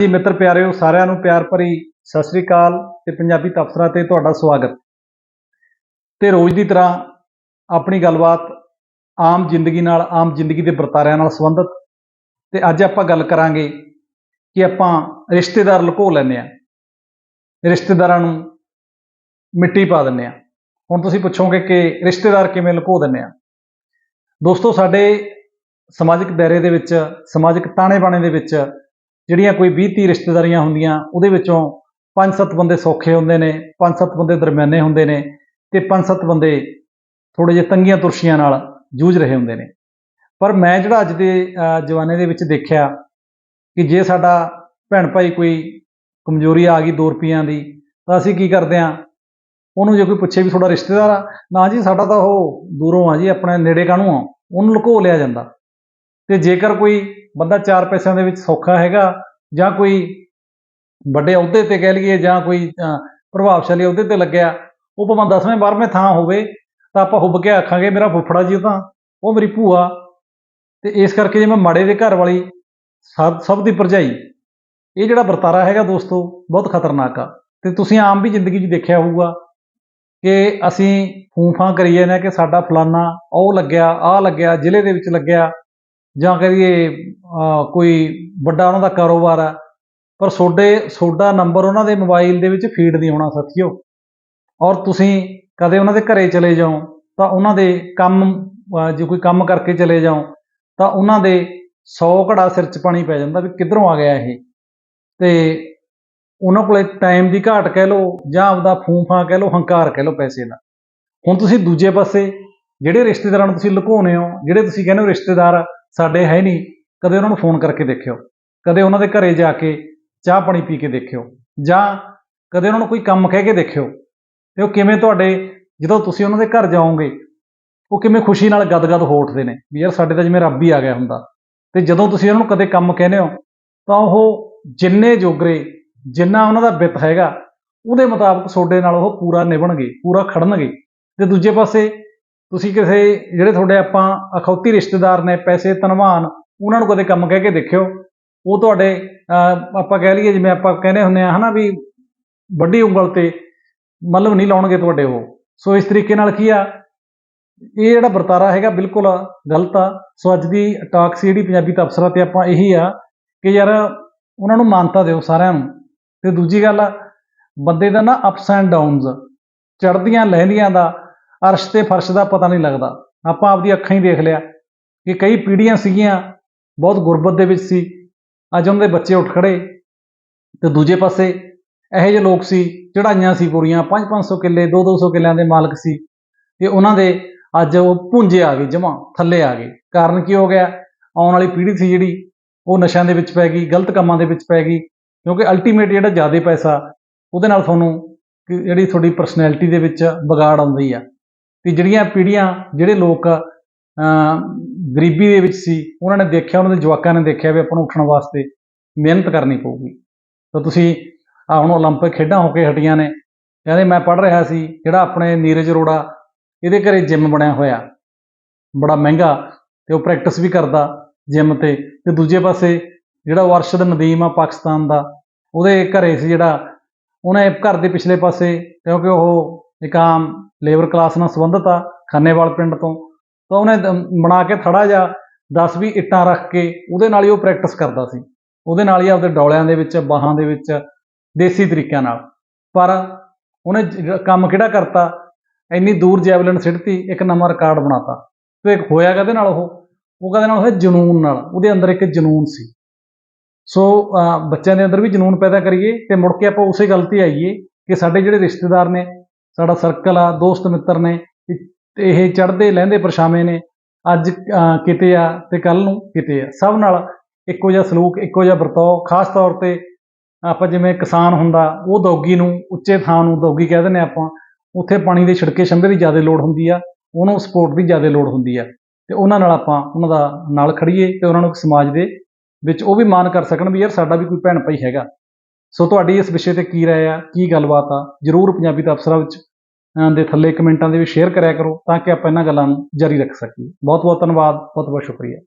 ਜੀ, ਮਿੱਤਰ ਪਿਆਰਿਓ, ਸਾਰਿਆਂ ਨੂੰ ਪਿਆਰ ਭਰੀ ਸਤਿ ਸ੍ਰੀ ਅਕਾਲ ਤੇ ਪੰਜਾਬੀ ਤਬਸਰਾ ਤੇ ਤੁਹਾਡਾ ਸਵਾਗਤ। ਤੇ ਰੋਜ਼ ਦੀ ਤਰ੍ਹਾਂ ਆਪਣੀ ਗੱਲਬਾਤ ਆਮ ਜ਼ਿੰਦਗੀ ਨਾਲ, ਆਮ ਜ਼ਿੰਦਗੀ ਦੇ ਵਰਤਾਰਿਆਂ ਨਾਲ ਸੰਬੰਧਿਤ। ਤੇ ਅੱਜ ਆਪਾਂ ਗੱਲ ਕਰਾਂਗੇ ਕਿ ਆਪਾਂ ਰਿਸ਼ਤੇਦਾਰ ਲੁਕੋ ਲੈਂਦੇ ਆ ਰਿਸ਼ਤੇਦਾਰਾਂ ਨੂੰ ਮਿੱਟੀ ਪਾ ਦਿੰਦੇ ਆ ਹੁਣ ਤੁਸੀਂ ਪੁੱਛੋਗੇ ਕਿ ਰਿਸ਼ਤੇਦਾਰ ਕਿਵੇਂ ਲੁਕੋ ਦਿੰਦੇ ਆ ਦੋਸਤੋ, ਸਾਡੇ ਸਮਾਜਿਕ ਦਾਇਰੇ ਦੇ ਵਿੱਚ, ਸਮਾਜਿਕ ਤਾਣੇ ਬਾਣੇ ਦੇ ਵਿੱਚ ਜਿਹੜੀਆਂ ਕੋਈ 20 30 ਰਿਸ਼ਤੇਦਾਰੀਆਂ ਹੁੰਦੀਆਂ ਉਹਦੇ ਵਿੱਚੋਂ 5-7 ਬੰਦੇ ਸੌਖੇ ਹੁੰਦੇ ਨੇ 5-7 ਬੰਦੇ ਦਰਮਿਆਨੇ ਹੁੰਦੇ ਨੇ ਤੇ 5-7 ਬੰਦੇ ਥੋੜੇ ਜਿਹੇ ਤੰਗੀਆਂ ਤੁਰਸ਼ੀਆਂ ਨਾਲ ਜੂਝ ਰਹੇ ਹੁੰਦੇ ਨੇ। ਪਰ ਮੈਂ ਜਿਹੜਾ ਅੱਜ ਦੇ ਅਹ, ਜਵਾਨੇ ਦੇ ਵਿੱਚ ਦੇਖਿਆ ਕਿ ਜੇ ਸਾਡਾ ਭੈਣ ਭਾਈ ਕੋਈ ਕਮਜ਼ੋਰੀ ਆ ਗਈ 2 ਰੁਪਈਆਂ ਦੀ ਤਾਂ ਅਸੀਂ ਕੀ ਕਰਦੇ ਆ ਉਹਨੂੰ ਜੇ ਕੋਈ ਪੁੱਛੇ ਵੀ ਤੁਹਾਡਾ ਰਿਸ਼ਤੇਦਾਰ ਆ ਨਾ ਜੀ ਸਾਡਾ ਤਾਂ ਉਹ ਦੂਰੋਂ ਆ ਜੀ ਆਪਣੇ ਨੇੜੇ ਕਾਹਨੂੰ ਆ? ਉਹਨੂੰ ਲੁਕੋ ਲਿਆ ਜਾਂਦਾ। ਤੇ ਜੇਕਰ ਕੋਈ ਬੰਦਾ ਚਾਰ ਪੈਸਿਆਂ ਦੇ ਵਿੱਚ ਸੌਖਾ ਹੈਗਾ, ਜਾਂ ਕੋਈ ਵੱਡੇ ਅਹੁਦੇ ਤੇ ਕਹਿ ਲਈਏ, ਜਾਂ ਕੋਈ ਪ੍ਰਭਾਵਸ਼ਾਲੀ ਅਹੁਦੇ ਤੇ ਲੱਗਿਆ, ਉਹ ਭਾਵੇਂ 10ਵੇਂ 12ਵੇਂ ਥਾਂ ਹੋਵੇ, ਤਾਂ ਆਪਾਂ ਹੁੱਬ ਕੇ ਆਖਾਂਗੇ, ਮੇਰਾ ਫੁੱਫੜਾ ਜੀ ਉਹ ਤਾਂ, ਉਹ ਮੇਰੀ ਭੂਆ। ਤੇ ਇਸ ਕਰਕੇ ਜੇ ਮੈਂ ਮਾੜੇ ਦੇ ਘਰ ਵਾਲੀ ਸਭ ਸਭ ਦੀ ਭਰਜਾਈ, ਇਹ ਜਿਹੜਾ ਵਰਤਾਰਾ ਹੈਗਾ ਦੋਸਤੋ, ਬਹੁਤ ਖਤਰਨਾਕ ਆ। ਤੇ ਤੁਸੀਂ ਆਮ ਵੀ ਜ਼ਿੰਦਗੀ 'ਚ ਦੇਖਿਆ ਹੋਊਗਾ ਕਿ ਅਸੀਂ ਫੂਫਾਂ ਕਰੀਏ ਨਾ ਕਿ ਸਾਡਾ ਫਲਾਨਾ ਉਹ ਲੱਗਿਆ, ਆਹ ਲੱਗਿਆ, ਜ਼ਿਲ੍ਹੇ ਦੇ ਵਿੱਚ ਲੱਗਿਆ ਜਾਂ ਕਰੀਏ ਕੋਈ ਵੱਡਾ ਉਹਨਾਂ ਦਾ ਕਾਰੋਬਾਰ ਆ, ਪਰ ਤੁਹਾਡੇ ਤੁਹਾਡਾ ਨੰਬਰ ਉਹਨਾਂ ਦੇ ਮੋਬਾਈਲ ਦੇ ਵਿੱਚ ਫੀਡ ਨਹੀਂ ਹੋਣਾ ਸਾਥੀਓ। ਔਰ ਤੁਸੀਂ ਕਦੇ ਉਹਨਾਂ ਦੇ ਘਰੇ ਚਲੇ ਜਾਓ, ਤਾਂ ਉਹਨਾਂ ਦੇ ਕੰਮ ਜੇ ਕੋਈ ਕੰਮ ਕਰਕੇ ਚਲੇ ਜਾਓ, ਤਾਂ ਉਹਨਾਂ ਦੇ 100 ਘੜਾ ਸਿਰ 'ਚ ਪਾਣੀ ਪੈ ਜਾਂਦਾ ਵੀ ਕਿੱਧਰੋਂ ਆ ਗਿਆ ਇਹ। ਤੇ ਉਹਨਾਂ ਕੋਲੇ ਟਾਈਮ ਦੀ ਘਾਟ ਕਹਿ ਲਓ, ਜਾਂ ਆਪਦਾ ਫੂਫਾ ਕਹਿ ਲਓ, ਹੰਕਾਰ ਕਹਿ ਲਓ ਪੈਸੇ ਦਾ। ਹੁਣ ਤੁਸੀਂ ਦੂਜੇ ਪਾਸੇ, ਜਿਹੜੇ ਰਿਸ਼ਤੇਦਾਰਾਂ ਨੂੰ ਤੁਸੀਂ ਲੁਕਾਉਨੇ ਹੋ, ਜਿਹੜੇ ਤੁਸੀਂ ਕਹਿੰਦੇ ਹੋ ਰਿਸ਼ਤੇਦਾਰ ਸਾਡੇ ਹੈ ਨਹੀਂ, ਕਦੇ ਉਹਨਾਂ ਨੂੰ ਫੋਨ ਕਰਕੇ ਦੇਖਿਓ, ਕਦੇ ਉਹਨਾਂ ਦੇ ਘਰੇ ਜਾ ਕੇ ਚਾਹ ਪਾਣੀ ਪੀ ਕੇ ਦੇਖਿਓ, ਜਾਂ ਕਦੇ ਉਹਨਾਂ ਨੂੰ ਕੋਈ ਕੰਮ ਕਹਿ ਕੇ ਦੇਖਿਓ, ਤੇ ਉਹ ਕਿਵੇਂ ਤੁਹਾਡੇ, ਜਦੋਂ ਤੁਸੀਂ ਉਹਨਾਂ ਦੇ ਘਰ ਜਾਓਗੇ, ਉਹ ਕਿਵੇਂ ਖੁਸ਼ੀ ਨਾਲ ਗਦਗਦ ਹੋ ਉੱਠਦੇ ਨੇ, ਵੀ ਯਾਰ ਸਾਡੇ ਤਾਂ ਜਿਵੇਂ ਰੱਬ ਹੀ ਆ ਗਿਆ ਹੁੰਦਾ। ਤੇ ਜਦੋਂ ਤੁਸੀਂ ਉਹਨਾਂ ਨੂੰ ਕਦੇ ਕੰਮ ਕਹਿੰਦੇ ਹੋ, ਤਾਂ ਉਹ ਜਿੰਨੇ ਜੋਗਰੇ, ਜਿੰਨਾ ਉਹਨਾਂ ਦਾ ਬਿੱਤ ਹੈਗਾ, ਉਹਦੇ ਮੁਤਾਬਕ ਤੁਹਾਡੇ ਨਾਲ ਉਹ ਪੂਰਾ ਨਿਭਣਗੇ, ਪੂਰਾ ਖੜਨਗੇ। ਤੇ ਦੂਜੇ ਪਾਸੇ ਤੁਸੀਂ ਕਿਸੇ, ਜਿਹੜੇ ਤੁਹਾਡੇ ਆਪਾਂ ਅਖੌਤੀ ਰਿਸ਼ਤੇਦਾਰ ਨੇ, ਪੈਸੇ ਧਨਵਾਨ, ਉਹਨਾਂ ਨੂੰ ਕਦੇ ਕੰਮ ਕਹਿ ਕੇ ਦੇਖਿਓ। ਉਹ ਤੁਹਾਡੇ ਆਪਾਂ ਕਹਿ ਲਈਏ, ਜਿਵੇਂ ਆਪਾਂ ਕਹਿੰਦੇ ਹੁੰਦੇ ਆ ਹਨਾ ਵੀ ਵੱਡੀ ਉਂਗਲ ਤੇ ਮਤਲਬ ਨਹੀਂ ਲਾਉਣਗੇ ਤੁਹਾਡੇ ਉਹ। ਸੋ ਇਸ ਤਰੀਕੇ ਨਾਲ ਕੀ ਆ? ਇਹ ਜਿਹੜਾ ਵਰਤਾਰਾ ਹੈਗਾ ਬਿਲਕੁਲ ਗਲਤ ਆ। ਸੋ ਅੱਜ ਦੀ ਟਾਕ ਸੀ ਜਿਹੜੀ ਪੰਜਾਬੀ ਤਬਸਰਾ ਤੇ ਆਪਾਂ ਇਹੀ ਆ ਕਿ ਯਾਰ ਉਹਨਾਂ ਨੂੰ ਮਾਨਤਾ ਦਿਓ ਸਾਰਿਆਂ ਨੂੰ। ਤੇ ਦੂਜੀ ਗੱਲ ਆ, ਬੰਦੇ ਦਾ ਨਾ ਅਪਸ ਐਂਡ ਡਾਊਨਸ ਚੜ੍ਹਦੀਆਂ ਲਹਿੰਦੀਆਂ ਦਾ ਅਰਸ਼ ਤੇ ਫਰਸ਼ ਦਾ ਪਤਾ ਨਹੀਂ ਲੱਗਦਾ। ਆਪਾਂ ਆਪਦੀ ਅੱਖਾਂ ਹੀ ਦੇਖ ਲਿਆ ਕਿ ਕਈ ਪੀੜ੍ਹੀਆਂ ਸੀਗੀਆਂ, ਬਹੁਤ ਗੁਰਬਤ ਦੇ ਵਿੱਚ ਸੀ। ਅੱਜ ਉਹਨਾਂ ਦੇ ਬੱਚੇ ਉੱਠ ਖੜੇ ਤੇ ਦੂਜੇ ਪਾਸੇ ਇਹੋ ਜਿਹੇ ਲੋਕ ਸੀ ਚੜਾਈਆਂ ਸੀ ਪੂਰੀਆਂ 5-500 ਕਿੱਲੇ 2-200 ਕਿੱਲਿਆਂ ਦੇ ਮਾਲਕ ਸੀ। ਤੇ ਉਹਨਾਂ ਦੇ ਅੱਜ ਉਹ ਪੁੰਜੇ ਆ ਗਏ, ਜਮਾਂ ਥੱਲੇ ਆ ਗਏ। ਕਾਰਨ ਕੀ ਹੋ ਗਿਆ? ਆਉਣ ਵਾਲੀ ਪੀੜ੍ਹੀ ਸੀ ਜਿਹੜੀ, ਉਹ ਨਸ਼ਿਆਂ ਦੇ ਵਿੱਚ ਪੈ ਗਈ, ਗਲਤ ਕੰਮਾਂ ਦੇ ਵਿੱਚ ਪੈ ਗਈ, ਕਿਉਂਕਿ ਅਲਟੀਮੇਟ ਜਿਹੜਾ ਜ਼ਿਆਦਾ ਪੈਸਾ, ਉਹਦੇ ਨਾਲ ਤੁਹਾਨੂੰ ਕਿ ਜਿਹੜੀ ਤੁਹਾਡੀ ਪਰਸਨੈਲਿਟੀ ਦੇ ਵਿੱਚ ਵਿਗਾੜ ਆਉਂਦੀ ਆ। ਤੇ ਜਿਹੜੀਆਂ ਪੀੜ੍ਹੀਆਂ ਜਿਹੜੇ ਲੋਕ ਅਮ ਗਰੀਬੀ ਦੇ ਵਿੱਚ ਸੀ ਉਹਨਾਂ ਨੇ ਦੇਖਿਆ ਉਹਨਾਂ ਦੇ ਜਵਾਕਾਂ ਨੇ ਦੇਖਿਆ ਵੀ ਆਪਾਂ ਨੂੰ ਉੱਠਣ ਵਾਸਤੇ ਮਿਹਨਤ ਕਰਨੀ ਪਊਗੀ ਤਾਂ ਤੁਸੀਂ ਆ ਹੁਣ 올림픽 ਖੇਡਾਂ ਹੋ ਕੇ ਹਟੀਆਂ ਨੇ ਕਹਿੰਦੇ ਮੈਂ ਪੜ੍ਹ ਰਿਹਾ ਸੀ ਜਿਹੜਾ ਆਪਣੇ ਨੀਰਜ ਅਰੋੜਾ ਇਹਦੇ ਘਰੇ ਜਿਮ ਬਣਿਆ ਹੋਇਆ ਬੜਾ ਮਹਿੰਗਾ ਤੇ ਉਹ ਪ੍ਰੈਕਟਿਸ ਵੀ ਕਰਦਾ ਜਿਮ ਤੇ ਤੇ ਦੂਜੇ ਪਾਸੇ ਜਿਹੜਾ ਉਹ ਅਰਸ਼ਦ ਨਦੀਮ ਆ ਪਾਕਿਸਤਾਨ ਦਾ ਉਹਦੇ ਘਰੇ ਸੀ ਜਿਹੜਾ ਉਹਨੇ ਘਰ ਦੇ ਪਿਛਲੇ ਪਾਸੇ ਕਿਉਂਕਿ ਉਹ ਇੱਕ ਆਮ ਲੇਬਰ ਕਲਾਸ ਨਾਲ ਸੰਬੰਧਿਤ ਆ, ਖੰਨੇਵਾਲ ਪਿੰਡ ਤੋਂ। ਤਾਂ ਉਹਨੇ ਬਣਾ ਕੇ ਥੜਾ ਜਿਹਾ 10 ਵੀ ਇੱਟਾਂ ਰੱਖ ਕੇ ਉਹਦੇ ਨਾਲ ਹੀ ਉਹ ਪ੍ਰੈਕਟਿਸ ਕਰਦਾ ਸੀ। ਉਹਦੇ ਨਾਲ ਹੀ ਆਪਦੇ ਡੌਲਿਆਂ ਦੇ ਵਿੱਚ, ਬਾਹਾਂ ਦੇ ਵਿੱਚ, ਦੇਸੀ ਤਰੀਕਿਆਂ ਨਾਲ। ਪਰ ਉਹਨੇ ਕੰਮ ਕਿਹੜਾ ਕਰਤਾ? ਇੰਨੀ ਦੂਰ ਜੈਵਲਿਨ ਸਿੱਟਤੀ, ਇੱਕ ਨਵਾਂ ਰਿਕਾਰਡ ਬਣਾਤਾ। ਤੇ ਹੋਇਆ ਕਦੇ ਨਾਲ ਉਹ? ਉਹ ਕਦੇ ਨਾਲ? ਹੋਇਆ ਜਨੂਨ ਨਾਲ। ਉਹਦੇ ਅੰਦਰ ਇੱਕ ਜਨੂਨ ਸੀ। ਸੋ ਬੱਚਿਆਂ ਦੇ ਅੰਦਰ ਵੀ ਜਨੂਨ ਪੈਦਾ ਕਰੀਏ ਤੇ ਮੁੜ ਕੇ ਆਪਾਂ ਉਸੇ ਗੱਲ ਤੇ ਆਈਏ ਕਿ ਸਾਡੇ ਜਿਹੜੇ ਰਿਸ਼ਤੇਦਾਰ ਨੇ ਸਾਡਾ ਸਰਕਲ ਆ, ਦੋਸਤ ਮਿੱਤਰ ਨੇ ਇਹ- ਇਹ ਚੜ੍ਹਦੇ ਲਹਿੰਦੇ ਪਰਛਾਵੇਂ ਨੇ, ਅੱਜ ਕਿਤੇ ਆ ਤੇ ਕੱਲ ਨੂੰ ਕਿਤੇ ਆ। ਸਭ ਨਾਲ ਇੱਕੋ ਜਿਹਾ ਸਲੂਕ, ਇੱਕੋ ਜਿਹਾ ਵਰਤਾਓ, ਖਾਸ ਤੌਰ ਤੇ ਆਪਾਂ ਜਿਵੇਂ ਕਿਸਾਨ ਹੁੰਦਾ, ਉਹ ਦੌਗੀ ਨੂੰ ਉੱਚੇ ਥਾਂ ਨੂੰ ਦੌਗੀ ਕਹਿ ਦਿੰਦੇ ਆਪਾਂ, ਉੱਥੇ ਪਾਣੀ ਦੇ ਛਿੜਕੇ ਛੰਭੇ ਦੀ ਜ਼ਿਆਦਾ ਲੋੜ ਹੁੰਦੀ ਆ, ਉਹਨੂੰ ਸਪੋਰਟ ਦੀ ਜ਼ਿਆਦਾ ਲੋੜ ਹੁੰਦੀ ਆ। ਤੇ ਉਹਨਾਂ ਨਾਲ ਆਪਾਂ ਉਹਨਾਂ ਦਾ ਨਾਲ ਖੜੀਏ ਤੇ ਉਹਨਾਂ ਨੂੰ ਸਮਾਜ ਦੇ ਵਿੱਚ ਉਹ ਵੀ ਮਾਣ ਕਰ ਸਕਣ ਵੀ ਯਾਰ ਸਾਡਾ ਵੀ ਕੋਈ ਭੈਣ ਭਾਈ ਹੈਗਾ। ਸੋ ਤੁਹਾਡੀ ਇਸ ਵਿਸ਼ੇ ਤੇ ਕੀ ਰਾਏ ਆ, ਕੀ ਗੱਲਬਾਤ ਆ, ਜਰੂਰ ਪੰਜਾਬੀ ਦਾ ਅਫਸਰਾਂ ਵਿੱਚ ਦੇ ਥੱਲੇ ਕਮੈਂਟਾਂ ਦੇ ਵਿੱਚ ਸ਼ੇਅਰ ਕਰਿਆ ਕਰੋ ਤਾਂ ਕਿ ਆਪਾਂ ਇਹਨਾਂ ਗੱਲਾਂ ਨੂੰ ਜਾਰੀ ਰੱਖ ਸਕੀਏ। ਬਹੁਤ ਬਹੁਤ ਧੰਨਵਾਦ ਬਹੁਤ ਬਹੁਤ ਸ਼ੁਕਰੀਆ।